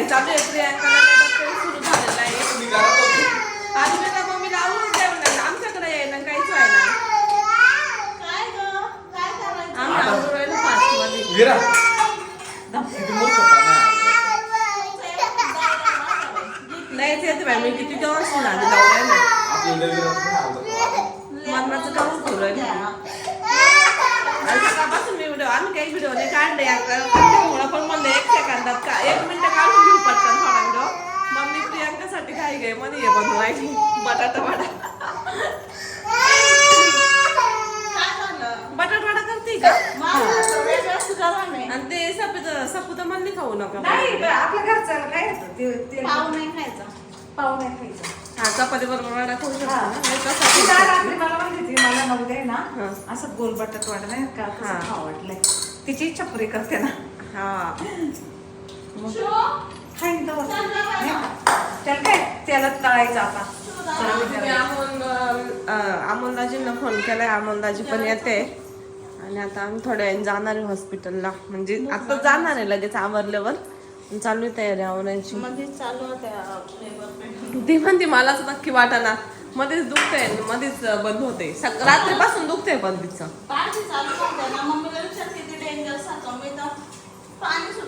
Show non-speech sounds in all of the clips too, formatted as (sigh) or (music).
घाई चालू आहे प्रियांकाला लेबर पेन सुरू झालेला आहे. आज मी त्या मम्मीला आवडून द्यावं लागलं आमच्याकडे यायला काहीच व्हायला आम्ही आवडून राहिलो फास्टमध्ये विरा किती मूर्खपणा आहे. नाही ते बाई मी किती तेव्हा सुना लावलाय आवडत. मरणाचं काम करू राहिले आणि सकाळपासून मी व्हिडिओ आम्ही काही व्हिडिओ नाही काढले त्यामुळं पण म्हणलं एक सेकंदात का एक मिनिट काढून घेऊ पटकन थोडा व्हिडिओ मम्मी प्रियांकासाठी काय गे मध्ये बनवून राहिली बटाटा वडा बटाटा वडा करते का? आणि ते सफेद सपूत म्हणली खाऊ नका. नाही आपल्या घरचं काय होतं ते ते पाव नाही खायचं. हा चपाती बरोबर हा. ना नाही ती तसा काल खाऊ रात्री मला म्हणली होती, मला नऊ दे ना. हा. असं गोल बटाट वाटत नाही का हा. कसं खावं वाटलंय तिची इच्छा पुरी करते ना. हा. मग खाईन? त्याला काय त्याला तळायचं आता. जरा मी विचारायचं. अमोल अमोलदाजींना फोन केलाय. अमोलदाजी पण येते. आणि आता आम्ही थोड्या वेळाने जाणार आहे हॉस्पिटलला म्हणजे आता जाणार आहे लगेच आवरल्यावर चालू आहे तयारी आवरायची. ती म्हणते मलाच नक्की वाटाना. मध्येच दुखतंय मध्येच बंद होते. रात्रीपासून दुखतंय पण तिचं.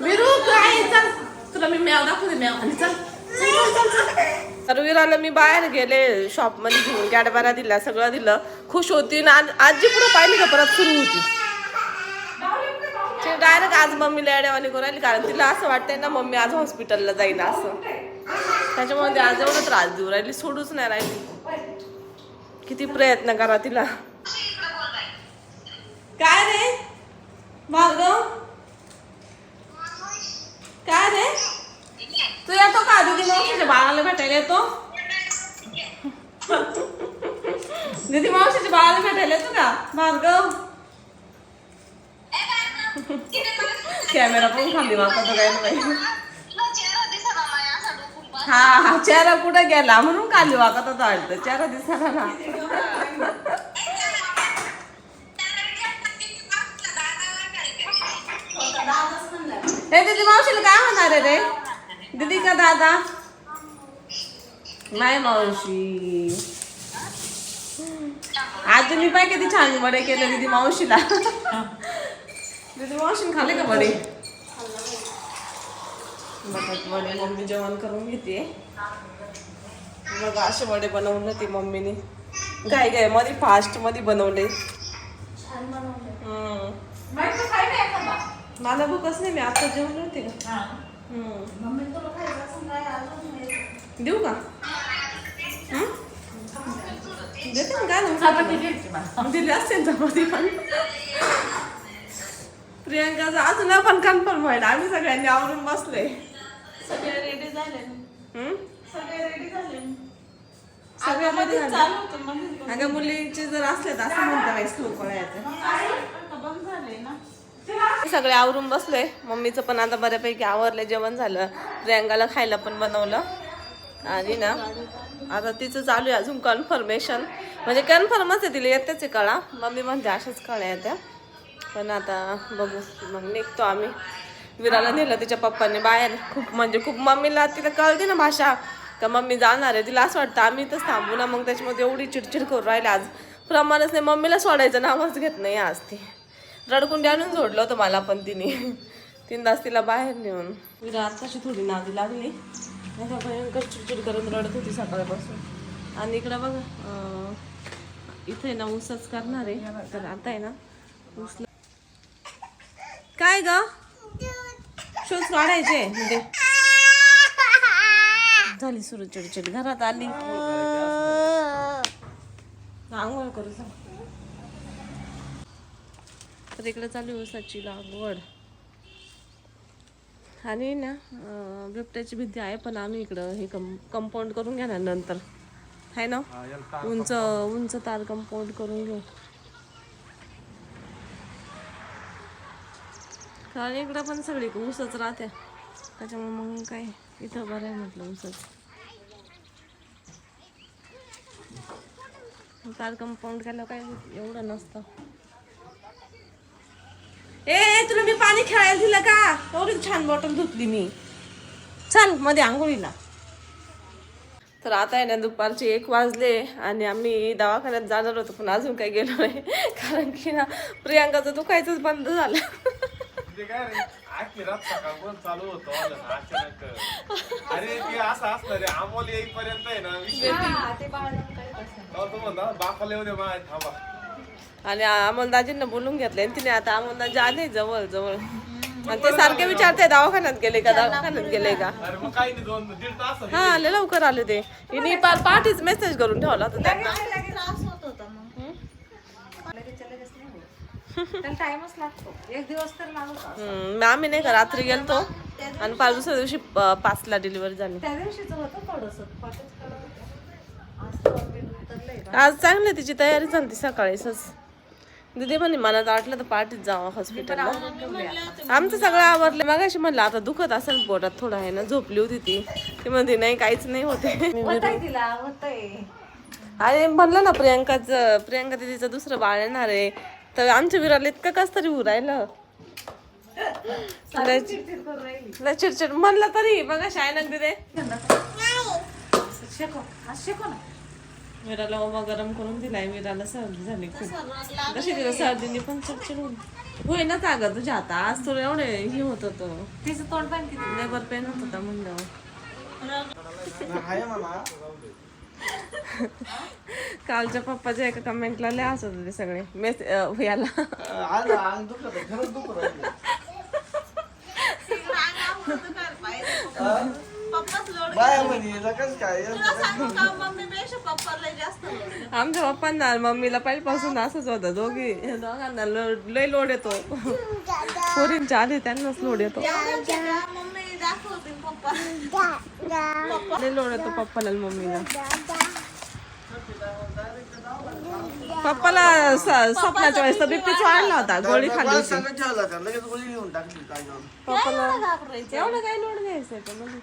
विरू काय चल. तुला मी म्याव दाखवते म्याव आणि चल. तर विराला मी बाहेर गेले शॉपमध्ये घेऊन. कॅडबरा दिला सगळं दिलं. खुश होती आणि आजी पुढे पाहिली का? परत सुरू होती. डायरेक्ट आज मम्मीला अडवाणी करू राहिली कारण तिला असं वाटतंय ना मम्मी आज हॉस्पिटलला जाईल असं. त्याच्यामुळे आज एवढं त्रास देऊ राहिली सोडूच नाही राहिली. किती प्रयत्न करा तिला. काय रे? भार्गव काय रे? तू येतो का दिदी मावशीच्या बाळाला भेटायला येतो. (laughs) दिदी मावशीच्या बाळाला भेटायला येतो का? भार्गव कॅमेरा पण खाली वापरतो काय नाही हा हा चेहरा कुठे गेला? म्हणून खाली वागत होता वाटतं. चेहरा दिसला ना हे दीदी मावशीला काय आहे रे? दीदी का दादा? नाही मावशी. आज मी पाय किती छान वडे केले दीदी मावशीला. दीदी मावशीने खाले का वडे बटाट वडे मम्मी जेवण करून घेते. बघा असे वडे बनवले ते मम्मीने. घाई घाई मध्ये फास्टमध्ये बनवले. मला भूकच नाही मी आता जेवण होते का? हा. काय. देऊ का? देते ना काय. दिली असते चपाती पण. प्रियांकाचं अजून पण कन्फर्म व्हायला. आम्ही सगळ्यांनी आवरून बसलोय. सगळे रेडी झाले. हम्म? सगळे रेडी झाले. सगळ्या मध्ये झालं. चालू होतं मध्येच बंद. अगं मुलीचे जर असले तर असं म्हणता बंद झाले ना. सगळे आवरून बसलोय. मम्मीचं पण आता बऱ्यापैकी आवरलं जेवण झालं. प्रियांकाला खायला पण बनवलं. आणि ना आता तिचं चालू आहे अजून कन्फर्मेशन म्हणजे कन्फर्मच आहे तिला येतेच आहे कळा. मम्मी म्हणते अशाच कळ्या येत्या. पण आता बघू. मग निघतो आम्ही. विराला नेलं तिच्या पप्पांनी बाहेर. खूप म्हणजे खूप मम्मीला तिला कळते ना भाषा. तर मम्मी जाणार आहे तिला असं वाटतं आम्ही इथंच थांबू ना. मग त्याच्यामध्ये एवढी चिडचिड करू राहिले आज. प्रमाणच नाही मम्मीला सोडायचं नावच घेत नाही आज ती. रडकुंडी आणून सोडलं होतं मला पण तिने. तीनदाच तिला बाहेर नेऊन. विरा आताशी थोडी नादी लागली. नाही का भयंकर चिडचिड करून रडत होती सकाळपासून. आणि इकडं बघा इथे आहे ना ऊसच करणार आहे. तर आता आहे ना ऊसला काय ग? शूज काढायचे. म्हणजे झाली सुरू चिडचिड. घरात आली. आंघोळ करू तर इकडे चालू ऊसाची लागवड. आणि ना बिबट्याची भीती आहे पण आम्ही इकडं हे कम कंपाऊंड करून घेणार नंतर. आहे ना? उंच उंच तार कंपाऊंड करून घेऊ. कारण इकडं पण सगळी ऊसच राहते. त्याच्यामुळे मग काय इथं बरं आहे म्हटलं ऊसच. काल कंपाऊंड केलं काय एवढं नसतं. ए तुला मी पाणी खेळायला दिलं का? एवढी छान बॉटल धुतली मी. चलमध्ये आंघोळीला. तर आता आहे ना दुपारचे एक वाजले आणि आम्ही दवाखान्यात जाणार होतो पण अजून काही गेलो नाही. कारण की ना प्रियांकाचं दुखायचंच बंद झालं. ते काय रे? आखी रात चालू होतं अचानक. अरे ते असं असतं रे अमोल येईपर्यंत आहे ना विषय ते बाळाला काही असं तेव्हा तो म्हणता बापाला येऊ दे मा थांबा. आणि अमोलदाजींना बोलून घेतले आणि तिने आता अमोलदाजी आले जवळ जवळ. आणि ते सारखे विचारते दवाखान्यात गेले का? दवाखान्यात गेले का? अरे मग काही नाही दोन दीड तास हा आले लवकर आले ते. हिने पार पाठीच मेसेज करून ठेवला होता त्यांना. त्रास होत होता मग लगेच लगेच नाही होत त्याला टाइमच लागतो. एक दिवस तर लागतो हम्म, मग आम्ही नाही का रात्री गेलतो आणि पाच दुसऱ्या दिवशी प- पाचला डिलिव्हरी झाली. त्या दिवशीच होतं थोडस. पाठच कडक होतं. आज तर चांगली आहे, तिची तयारी झाली सकाळीच दिदी म्हणे मनात वाटलं तर पाठीत जावं हॉस्पिटलला आमचं सगळं आवरलं. मग अशी म्हणलं आता दुखत असेल पोटात थोडं आहे ना झोपली होती ती. ती म्हणते नाही काहीच नाही होते. (laughs) होतंय तिला होतंय. आणि म्हणलं ना प्रियांकाचं प्रियांका दिदीचं दुसरं बाळ येणार आहे. तर आमच्या विराला इतकं कस तरी होऊ राहिलं. लय चिडचिड म्हणलं तरी बघा शायनक दिदे शेको आज शेको ना. विराला ओवा गरम करून दिलाय विराला सर्दी झाली खूप. कशी तिला सर्दीने पण चिडचिड होईल होईनाच अगं तुझ्या आता आज तुला एवढे हे होत होतं. तिचं तोंड पण किती लेबर पेन होत होता म्हणल्यावर (laughs) कालच्या पप्पाच्या एका कमेंटला लय हसत होते सगळे. मेस अं, याला पप्पाच लोड तुला सांगू का मम्मीपेक्षा पप्पाला जास्त लोड आहे. आमच्या पप्पांना मम्मीला पहिल्यापासून असंच होतं दोघी दोघांना लो- लय लोड येतो. (laughs) पोरींच्या आधी त्यांनाच लोड येतो. मम्मी. दाखवते पप्पा लय लोड पप्पाला आणि मम्मीला पप्पाला स- स्वप्नाच्या वेळेस तर बीपीच वाढला होता गोळी खाल्ली होती पप्पाला एवढं काही लोड घ्यायचं त्याच्यामध्ये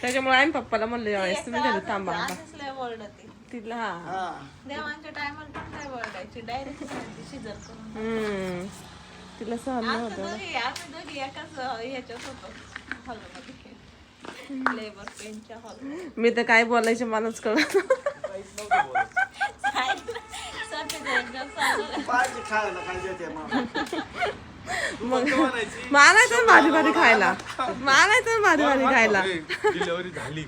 त्याच्यामुळे आम्ही पप्पाला म्हणलं यावेळेस तुम्ही घरी थांबा आता. आधीच लय ओरडते. तिला हा. देवांच्या टायमाला पण काय ओरडायची. डायरेक्ट शिजर करून हम्म. तिला सहन नाही होत आमच्या दोघी आम्ही दोघी एकाच ह्याच्यात होतो हॉलमध्ये. लेबर पेनच्या हॉल मी तर काय बोलायचे मलाच कळत एकदम चालू मागायचं भारी भारी खायला. मागायचं भारी भारी खायला. डिलिव्हरी झाली.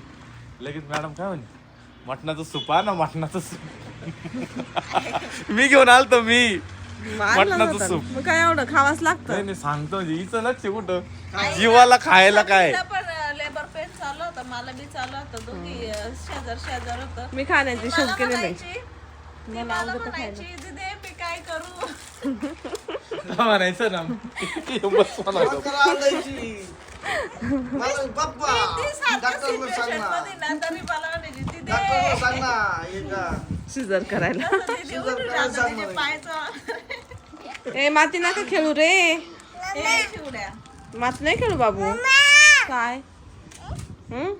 लगेच मॅडम काय म्हणे? मटणाचं सूप आ ना मटणाचं सूप मी घेऊन आलतो मी. मटणाचं. सूप. मग काय एवढं खावाच लागतं. नाही नाही सांगतो म्हणजे हिचं लक्ष कुठं? जीवाला खायला काय? तिला पण लेबर पेन चालू होतं मला बी चालू होतं दोघी अं, शेजार शेजार होतं. मी खाण्याची शोध मला केली नाही. म्हणायची ती मला म्हणायची दिदे मी काय करू? (laughs) म्हणायचं ना. बस म्हणायचं ती सारखं situation मध्ये ना तरी मला म्हणायची दिदे दिदी (laughs) पाय चालू. ए माती नका खेळू रे. माती नाही खेळू बाबू. काय? हम्म?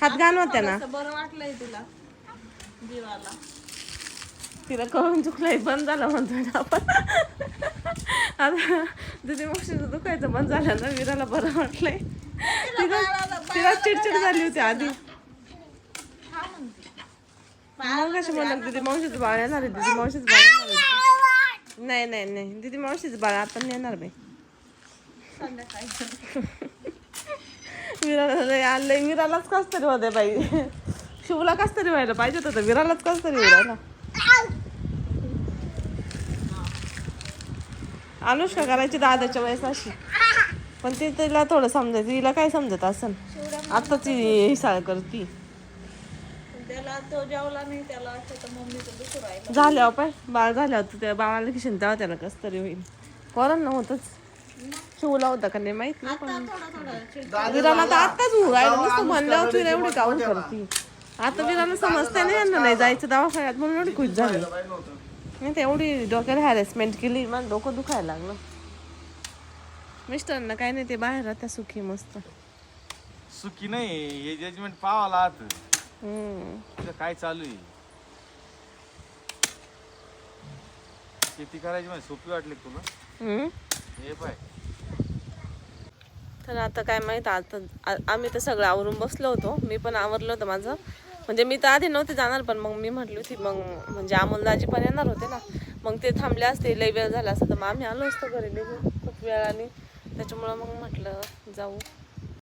हात घाण होत्या ना बरं वाटलंय तुला जीवाला. तिला कळून चुकलंय बंद झालं म्हणतोय ना आपण. आता दिदी मग दुखायचं बंद झालं ना विराला बरं वाटलंय. तिला तिला चिडचिड झाली होती आधी. मग कशी म्हणलं दिदी मावशीचं बाळ येणार दिदी मावशीचं बाळ येणार नाही नाही नाही. दिदी मावशीचं बाळ आता नाही येणार बाई विराला आणलंय विरालाच कस तरी होते बाई. शिवला कस तरी व्हायला पाहिजे होतं विरालाच कस तरी व्हायला अनुष्का करायची दादाच्या वयस अशी. पण ते तिला थोडं समजायचं. तिला काय समजत असन? आता ती हिसाळ करती. त्याला तो जेवला नाही त्याला वाटतं तर मम्मीचं दुसरं राहिलं. झाल्यावर पाय बाळ झाल्यावर तर त्या बाळाला किशन तेव्हा त्याला कस तरी होईल. पोरांना होतच. शिवला होता का नाही माहीत नाही आता थोडं थोडं चिड विराला तर आताच होऊ राहिलं नुसतं म्हणल्यावर तिला एवढी काऊन करती. आता विराला समजते नाही यांना नाही जायचं दवाखान्यात म्हणून एवढी खुश झाली. नाही तर एवढी डोक्याला हॅरेसमेंट केली मला डोकं दुखायला लागलं. मिस्टरांना काय नाही ते बाहेर राहत्या सुखी मस्त. सुखी नाही हे जजमेंट पावाला आत तिथं काय चालू आहे? शेती करायची म्हणजे सोपी वाटली का तुला? हम्म. हे पाय. तर आता काय माहीत आता आ- आम्ही तर सगळं आवरून बसलो होतो. मी पण आवरलं होतं माझं. म्हणजे मी तर आधी नव्हते जाणार पण मग मी म्हटली होती मग म्हणजे अमोलदाजी पण येणार होते ना. मग ते थांबले असते लई वेळ झाला असता तर मग आम्ही आलो असतो घरी निघून खूप वेळाने. त्याच्यामुळं मग म्हटलं जाऊ.